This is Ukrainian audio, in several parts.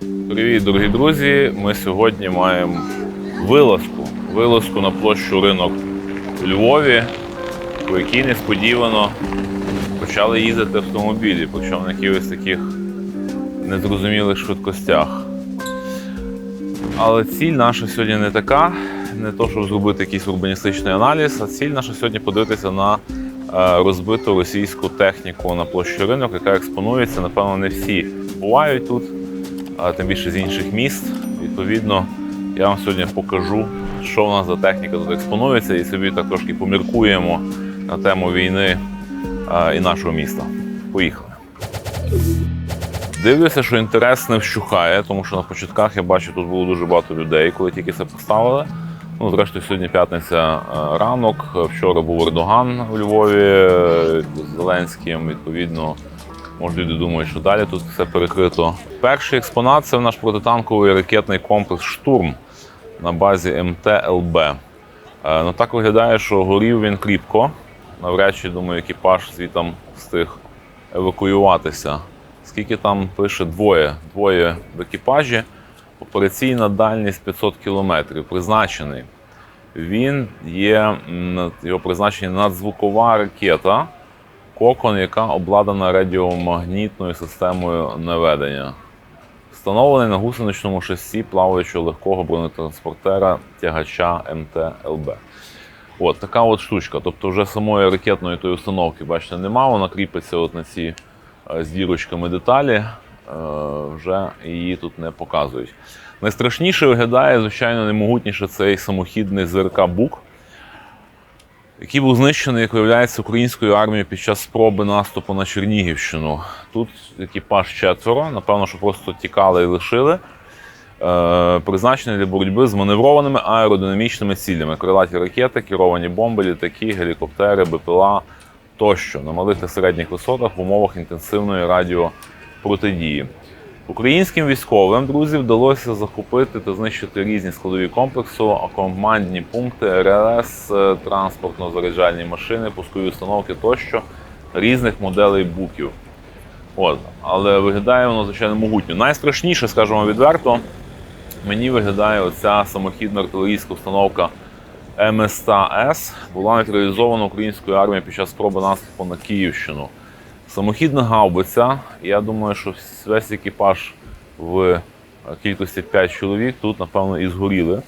Привіт, дорогі друзі! Ми сьогодні маємо вилазку. Вилазку на площу ринок у Львові, по якій несподівано почали їздити автомобілі, причому на якихось таких незрозумілих швидкостях. Але ціль наша сьогодні не така, не то, щоб зробити якийсь урбаністичний аналіз, а ціль наша сьогодні подивитися на е, розбиту російську техніку на площі ринок, яка експонується. Напевно, не всі бувають тут, а тим більше з інших міст. Відповідно, я вам сьогодні покажу, що в нас за техніка тут експонується, і собі так трошки поміркуємо на тему війни і нашого міста. Поїхали. Дивлюся, що інтерес не вщухає, тому що на початках я бачу, тут було дуже багато людей, коли тільки це поставили. Ну, зрештою, сьогодні п'ятниця ранок. Вчора був Ердоган у Львові е, з Зеленським. Відповідно, може люди думають, що далі тут все перекрито. Перший експонат це наш протитанковий ракетний комплекс Штурм на базі МТЛБ. Е, Ну так виглядає, що горів він кріпко. Навряд чи думаю, екіпаж звітом встиг евакуюватися. Скільки там пише двоє, двоє в екіпажі. Операційна дальність 500 кілометрів. Призначений. Він є його призначення надзвукова ракета, кокон, яка обладнана радіомагнітною системою наведення. Встановлений на гусеничному шасі плаваючого легкого бронетранспортера тягача МТЛБ. От така от штучка. Тобто, вже самої ракетної тої установки, бачите, нема, вона кріпиться от на ці е, з дірочками деталі, е, вже її тут не показують. Найстрашніше виглядає, звичайно, наймогутніше цей самохідний ЗРК Бук, який був знищений, як виявляється, українською армією під час спроби наступу на Чернігівщину. Тут екіпаж четверо, напевно, що просто тікали і лишили. Е, призначений для боротьби з маневрованими аеродинамічними цілями: крилаті ракети, керовані бомби, літаки, гелікоптери, БПЛА тощо на малих та середніх висотах в умовах інтенсивної радіопротидії. Українським військовим друзі вдалося захопити та знищити різні складові комплексу, командні пункти РЛС, е, транспортно-заряджальні машини, пускові установки тощо різних моделей буків. От. Але виглядає воно, звичайно, могутньо. Найстрашніше, скажімо відверто, мені виглядає оця самохідна артилерійська установка МСТА-С. Була нейтралізована українською армією під час спроби наступу на Київщину. Самохідна гаубиця. Я думаю, що весь екіпаж в кількості 5 чоловік тут, напевно, і згоріли. Е,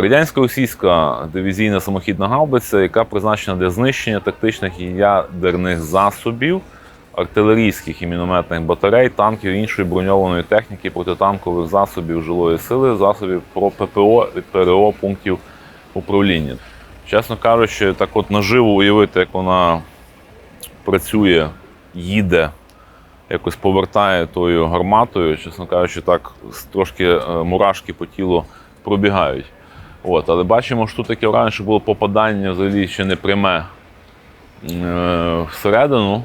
Радянсько-російська дивізійна самохідна гаубиця, яка призначена для знищення тактичних і ядерних засобів, артилерійських і мінометних батарей, танків іншої броньованої техніки, протитанкових засобів жилої сили, засобів про ППО і ПРО пунктів управління. Чесно кажучи, так от наживо уявити, як вона працює, їде, якось повертає тою гарматою, чесно кажучи, так трошки е, мурашки по тілу пробігають. От, але бачимо, що тут таке що було попадання взагалі ще не пряме е, всередину.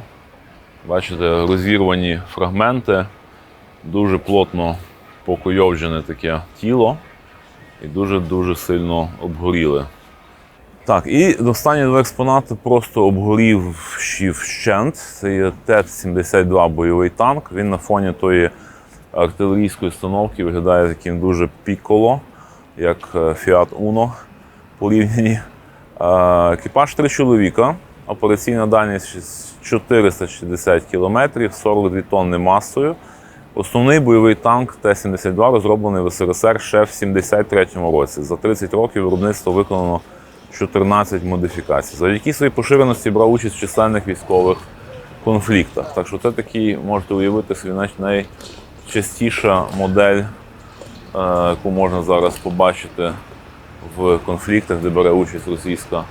Бачите, розірвані фрагменти, дуже плотно покойовджене таке тіло і дуже-дуже сильно обгоріли. Так, і останні два експонати просто обгорівші вщент. Це є ТЕТ-72 бойовий танк. Він на фоні тої артилерійської установки виглядає таким дуже піколо, як е, Fiat Uno порівняні. Екіпаж три чоловіка. Операційна дальність 460 км, 42 тонни масою. Основний бойовий танк Т-72 розроблений в СРСР ще в 73-му році. За 30 років виробництво виконано 14 модифікацій. Завдяки своїй поширеності брав участь в численних військових конфліктах. Так що це такий, можете уявити собі, навіть найчастіша модель, е, яку можна зараз побачити в конфліктах, де бере участь російська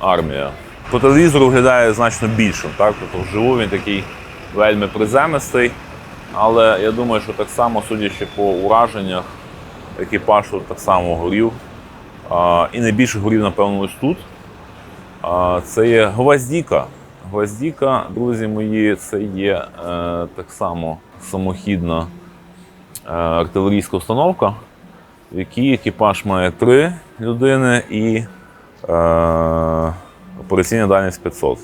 армія. По телевізору виглядає значно більшим, так? Тобто вживу він такий вельми приземистий. Але я думаю, що так само, судячи по ураженнях, екіпаж тут так само горів. І найбільше горів, напевно, ось тут. Це є гвоздіка. Гвоздіка, друзі мої, це є е, так само самохідна е, артилерійська установка, в якій екіпаж має три людини і е, операційна дальність 500.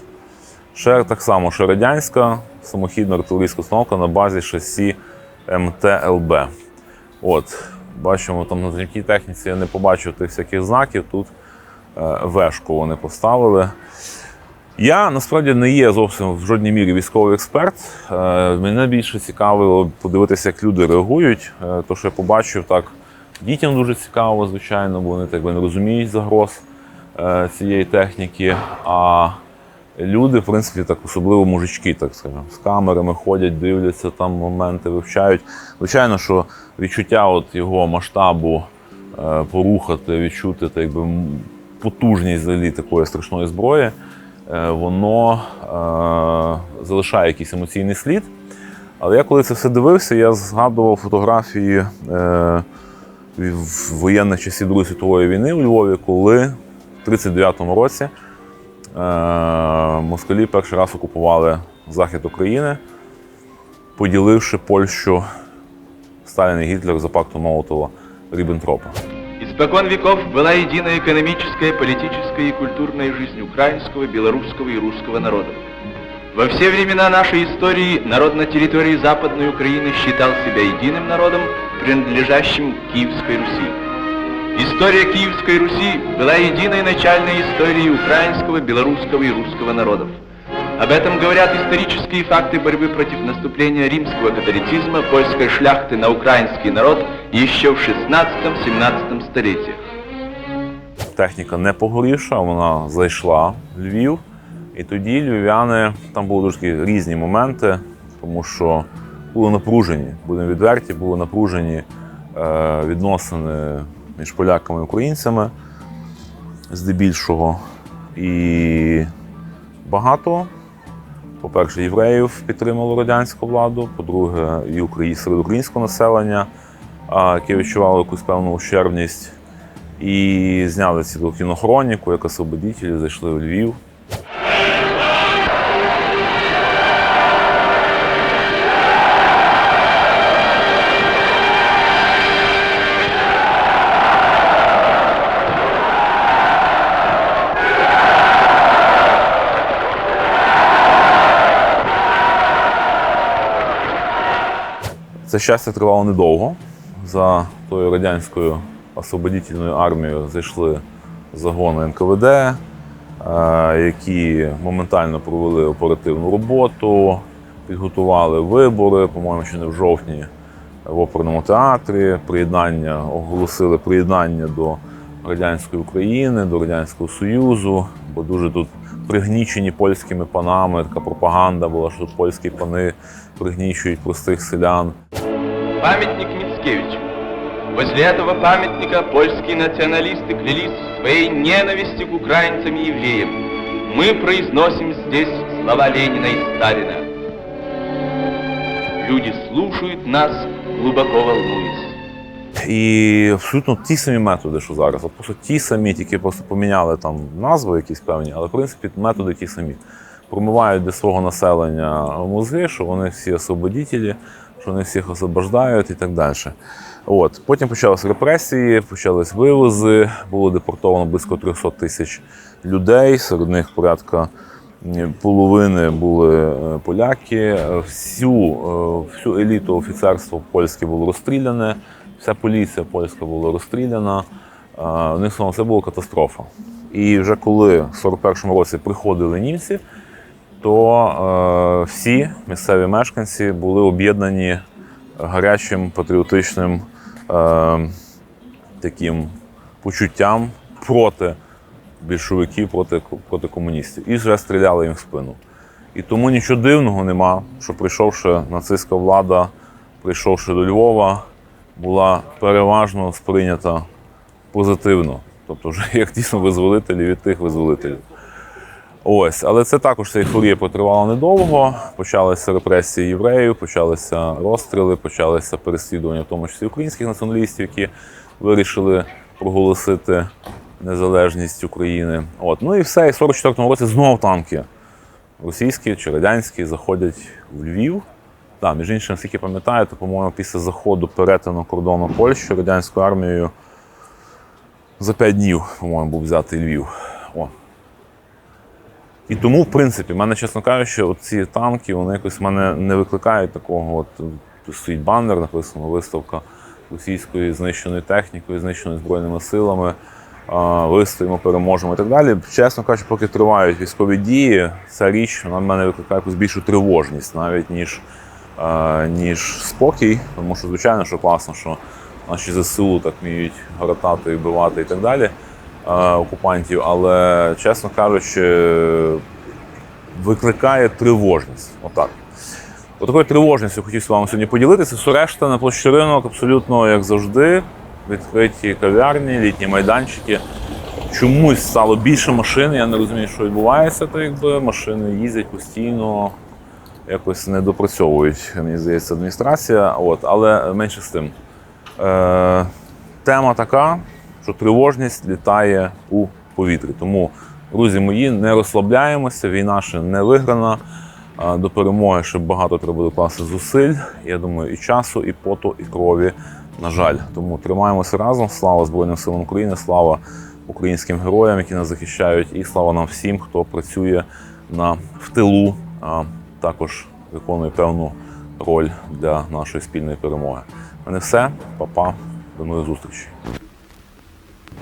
Ще так само, ще радянська самохідна артилерійська установка на базі шасі МТЛБ. От, бачимо, там на такій техніці я не побачив тих всяких знаків. Тут е, вешку вони поставили. Я насправді не є зовсім в жодній мірі військовий експерт. Е, Мене більше цікавило подивитися, як люди реагують. Е, То, що я побачив, так дітям дуже цікаво, звичайно, бо вони так би не розуміють загроз цієї техніки. А люди, в принципі, так особливо мужички, так скажемо, з камерами ходять, дивляться там моменти, вивчають. Звичайно, що відчуття от його масштабу е, порухати, відчути так якби потужність взагалі такої страшної зброї, е, воно е, залишає якийсь емоційний слід. Але я коли це все дивився, я згадував фотографії е, воєнних часів Другої світової війни у Львові, коли в 39-му році москалі перший раз окупували захід України, поділивши Польщу Сталін і Гітлер за пактом Молотова Ріббентропа. Испокон веков была единая экономическая, политическая и культурная жизнь украинского, белорусского и русского народов. Во все времена нашей истории народ на территории Западной Украины считал себя единым народом, принадлежащим Киевской Руси. История Киевской Руси была единой начальной историей украинского, белорусского и русского народов. Об этом говорят исторические факты борьбы против наступления римского католицизма польской шляхты на украинский народ еще в 16-17 столетиях. техніка не погорівша, вона зайшла в Львів. І тоді львів'яни, там були дуже такі різні моменти, тому що були напружені, будемо відверті, були напружені е, відносини між поляками і українцями здебільшого. І багато, по-перше, євреїв підтримало радянську владу, по-друге, і Украї- серед українського населення, яке відчувало якусь певну ущербність. І зняли цю кінохроніку, як освободітелі, зайшли у Львів. Це щастя тривало недовго. За тою радянською освободительною армією зайшли загони НКВД, е, які моментально провели оперативну роботу, підготували вибори, по-моєму, ще не в жовтні в оперному театрі. Приєднання оголосили приєднання до радянської України, до Радянського Союзу, бо дуже тут пригнічені польськими панами. Така пропаганда була, що тут польські пани пригнічують простих селян. Памятник Мицкевичу. Возле этого памятника польские националисты клялись в своей ненависти к украинцам и евреям. Мы произносим здесь слова Ленина и Сталина. Люди слушают нас, глубоко волнуясь. І абсолютно ті самі методи, що зараз. От просто ті самі, тільки просто поміняли там назви якісь певні, але в принципі методи ті самі. Промивають для свого населення мозги, що вони всі освободителі, що вони всіх освобождають і так далі. От. Потім почалися репресії, почались вивози, було депортовано близько 300 тисяч людей, серед них порядка половини були е, поляки. Всю, е, всю еліту офіцерства польське було розстріляне, вся поліція польська була розстріляна. Е, Одним це була катастрофа. І вже коли в 41-му році приходили німці, то е, всі місцеві мешканці були об'єднані гарячим патріотичним е, таким почуттям проти більшовиків, проти, проти комуністів. І вже стріляли їм в спину. І тому нічого дивного нема, що прийшовши нацистська влада, прийшовши до Львова, була переважно сприйнята позитивно. Тобто, вже як дійсно визволителі від тих визволителів. Ось, але це також ця ейфорія потривала недовго. Почалися репресії євреїв, почалися розстріли, почалися переслідування, в тому числі українських націоналістів, які вирішили проголосити незалежність України. От, ну і все. І в 44-му році знову танки російські чи радянські заходять в Львів. Так, між іншим, наскільки пам'ятаю, то, по-моєму, після заходу перетину кордону Польщі радянською армією за 5 днів, по-моєму, був взятий Львів. О, і тому, в принципі, в мене, чесно кажучи, ці танки вони якось в мене не викликають такого от тут стоїть баннер, написано виставка російської знищеної технікою, знищеної збройними силами. Вистоїмо, переможемо і так далі. Чесно кажучи, поки тривають військові дії, ця річ вона в мене викликає якусь більшу тривожність, навіть ніж, ніж спокій. Тому що, звичайно, що класно, що наші ЗСУ так вміють гратати, і вбивати і так далі окупантів. Але, чесно кажучи, викликає тривожність. Отак. Отакою тривожністю хотів з вами сьогодні поділитися. Все решта на площі ринок абсолютно як завжди. Відкриті кав'ярні, літні майданчики. Чомусь стало більше машин. Я не розумію, що відбувається. То якби машини їздять постійно, якось не допрацьовують, мені здається, адміністрація. От, але менше з тим. Е, тема така, що тривожність літає у повітрі. Тому, друзі мої, не розслабляємося, війна ще не виграна. А До перемоги ще багато треба докласти зусиль. Я думаю, і часу, і поту, і крові. На жаль, тому тримаємося разом. Слава Збройним силам України, слава українським героям, які нас захищають, і слава нам всім, хто працює на в тилу, також виконує певну роль для нашої спільної перемоги. У мене все, Па-па. до нових зустрічей.